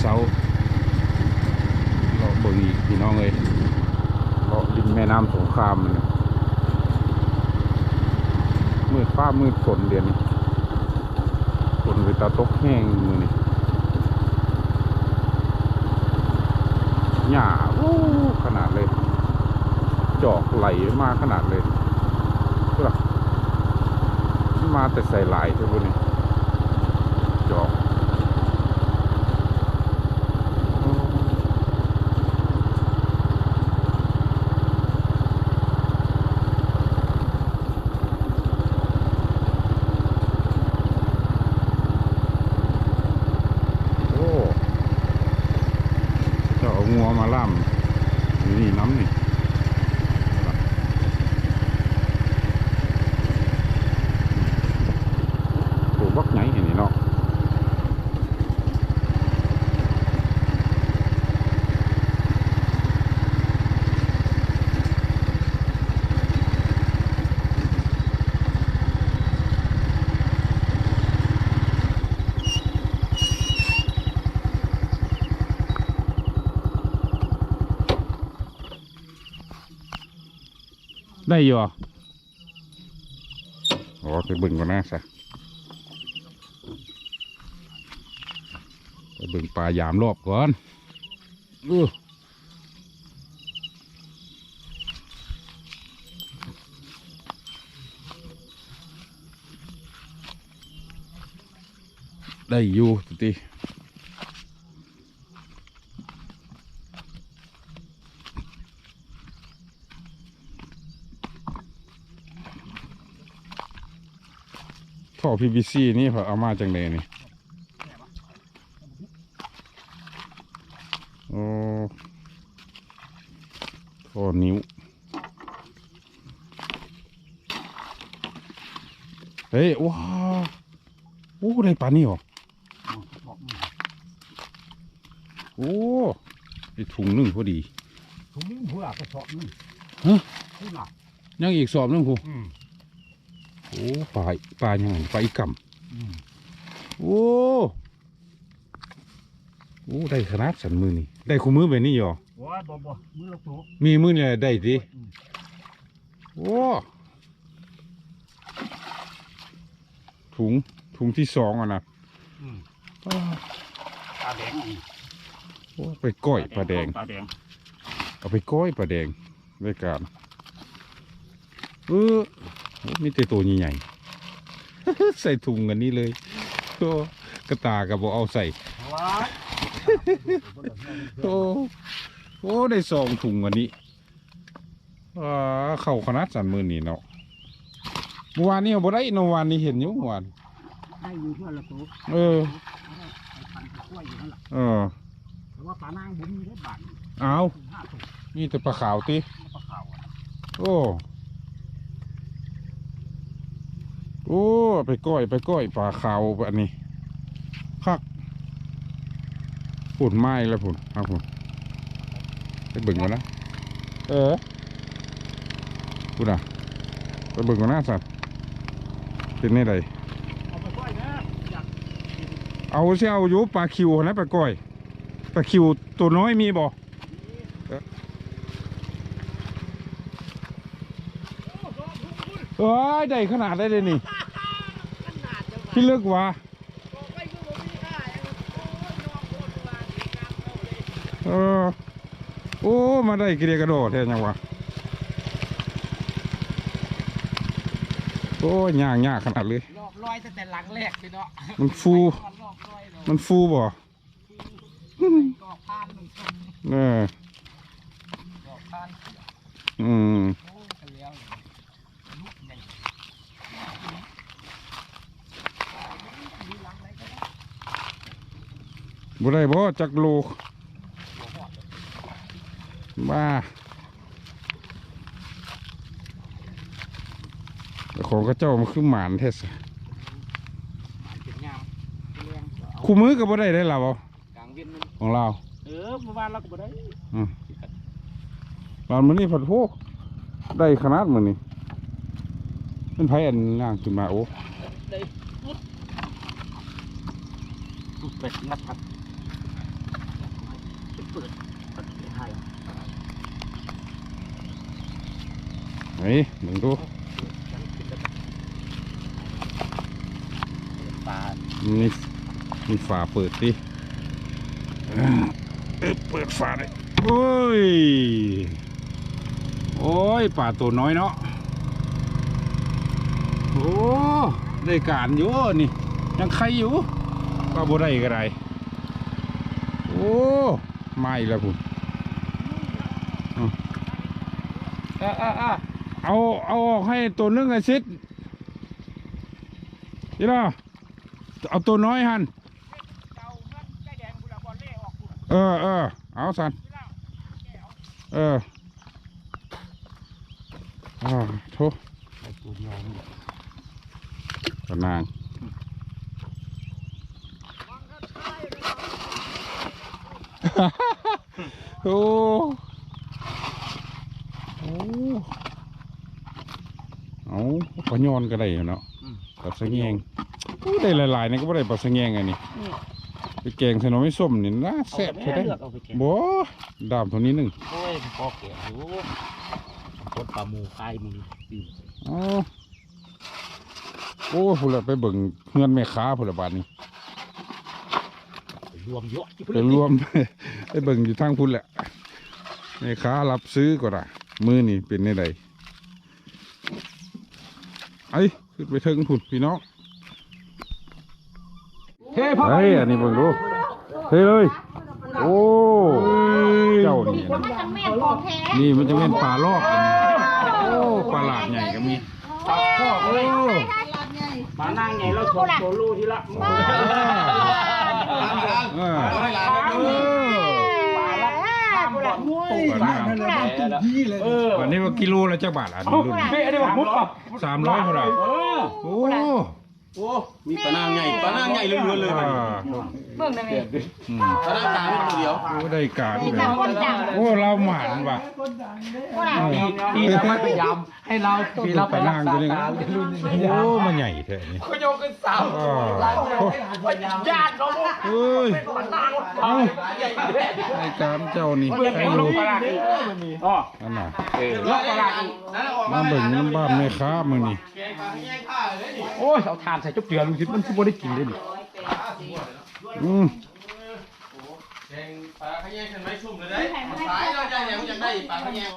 เสาเราเบิ่งอีกพี่น้องเลยเราดินแม่น้ำสงครามมันน่ะมืดฟ้ามืดฝนเดือนนี้ฝนไปตาตกแห้งมือนี่หญ้าโอ้ขนาดเลย จอกไหลมาขนาดเลยใช่ปะมาแต่ใส่ลายใช่ปะนี่จอก โอ้เจะเอางัวมาล่ำอยู่นี่น้ำนี่ตัว บักไหนเห็นนี่เนาะได้อยู่อะโอ้ไปเบึงก่อนนะสะไป เบึงปลายามรอบก่อนอู้ได้อยู่ตุติท่อ PVC นี่พอเอามาจังเลยนี่อ้ท่ อนิ้ว เฮ้ย ว้าวโอ้ได้ปลานี่เหรอ โอ้ไอถุงหนึ่งพอดี ถุงนี้หัวกระสอบนึงฮะนี่หนักยังอีกสอบหนึงพูอืมโอ้ปลาปลายังไงปลาอีกำอืมโอ้ โอ้ ได้ขนาดสันมือนี่ ได้คู่มือแบบนี้เหรอ โอ้ยบ่บ่มือเราถูกมีมือเนี่ยได้ดิอืมโอ้ถุงถุงที่สองอะนะอืมอ้าวปลาแดงนี่โอ้ไปก้อยปลาแดง ปลาแดง เอาไปก้อยปลาแดงรายการเออโอ้มีแต่ตัวใหญ่ๆใส่ถุงกันนี้เลยโอ้กระตากับบอกเอาใส่ว้ายโอ้ โอ้ได้สองถุงอันนี้อ่าเข้าขนาดสันมือนี่เนาะเมื่อวานนี้เอาบ่ได้เมื่อวานนี้เห็นอยู่เมื่อวานได้อยู่เพื่อนละตัวเออไอ้พันตะกล้วยอยู่นั่นแหละเออแต่ว่าปลานางผมมีได้บาทเอาถึงห้าถุงนี่แต่ปลาขาวติปลาขาวอะโอ้โอ้ไปก้อยไปก้อยปลาขาวอันนี้คักผุนไม้แล้วผุนเอาผุน ไปเบิ่งก่อนนะเออพูดอะไปเบิ่งก่อนนะสัตว์เป็นไงไดเอาไปกล้วยนะอยากกินเอาเสียเอาอยู่ปลาคิวนะปลาก้อยปลาคิวตัวน้อยมีบ่เอ้ยได้ขนาดได้เลยนี่ขนาดจะว่าพี่เลือกว่า บอกไปคือบ่มีค่าอย่างนั้นโอ้ยน้องโคตรว่าดีงามเอาเลย เออ โอ้มาได้กระเดียกระโดดแท้ยังวะโอ้ยยากยากขนาดเลยหลอกลอยตั้งแต่หลังแรกพี่เนาะมันฟู มันหลอกลอยเนาะมันฟูบ่กอกพานหนึ่งคนเออกอกพานอืมโอ้กันแล้วเลยลุกใหญ่มีหลังไหนก็ได้บ่ได้บ่จักโลกหัวหอด บ้าแต่ของกระเจ้ามันคือหมานแท้สะหมายถึงยามเลี้ยงเอาคู่มือก็บ่ได้ได้ล่ะบ่กลางเวียนมันของเราเออเมื่อวานเราก็บ่ได้อืมตอนมื้อนี้ผัดโพได้ขนาดมื้อนี้เป็นไผอันล่างขึ้นมาโอ้ได้ปุ๊บปุ๊บเป็ดงัดครับเปิดเปิดให้ เฮ้ยมึงดูปลามีมีฝาเปิดดิเอ้ยเปิดฝาเลยโอ้ย โอ้ยป่าตัวน้อยเนาะ โอ้ได้การอยู่นี่ ยังใครอยู่ก็บ่ได้ก็ได้โอ้ไม่แล้วคุณอ่าอ่าอ่า เอาเอาออกให้ตัวนึงไอซิดนี่ล่ะเอาตัวน้อยหันเจ้าเงินใจแดงกูละบอเอเออเอาสันเอออ่าโถไอ้ปูยองกนางโอ้โอ้ เอาปลาย้อนก็ได้เนาะปลาสะแงงอู้ได้หลายๆนี่ก็บ่ได้ปลาสะแงงอันนี้ไปแกงใส่หน่อไม้ส้มนี่น่าเอาแซ่บไปใช่ได้ได้เลือกเอาไปแกงบ่ดามเท่านี้หนึงโอ้ยพอแกะอยู่กดปลาหมูคายมืออืมอ๋อโอ้พุ่นละไปเบิ่งเฮือนแม่ค้าพุ่นละบาดนี้รวมเยอะที่ไปรวมไปเบิ่งอยู่ทางพุ่นแหละแม่ค้ารับซื้อก็ได้มือนี่เป็นในใด ไอ้ขึ้นไปเทิงพุ่นพี่น้องเฮ้พ่อเฮ้ยอันนี้เบิ่งดูเฮ้ยเลยโอ้เจ้านี่มันจะแม่นของแท้นี่มันจะเป็นปลาลอกอันนี้โอ้ปลาหลาดใหญ่ก็มีพ่อโอ้มานั่งไงแล้วชมโซลูที่ละ เออ เออ เออกูละมุ้ยปลาหน้าเออวันนี้ว่ากิโลละเจ้าบาทอันนี้รุ่นเฮ้ยอันนี้ว่ามุดป่ะสามร้อยเท่าไหร่เออโอ้ โอ้ มีปลาหน้าใหญ่ปลาหน้าใหญ่เรื่อยๆเลยอ่าเบิ่งได้ไหมอืมปลาหน้ากลางตัวเดียวโอ้ได้การมีเลยแต่คนจังโอ้เราหมานว่ะคนอะปีเราไม่พยายามให้เราปีเราไปรักษาตารุ่นโอ้มันใหญ่แท้นี่ก็โยกกันสาวอ่าโอ้ญาติเราเอ้ยเอาได้การเจ้านี่เพื่อนใครผมลรู้งปลาอ๋ออันน่ะลอกปลามาเบิ่งน้ำบ้านแม่ค้ามึงนี่โอ้ยเอาทานใส่จุ๊บเกลือลุงชิดมันคือบ่ได้กินเลยนี่อืมแกงปลาขยงเห็นไหมชุ่มเลยได้สายเราได้ยังยังได้ปลาขยง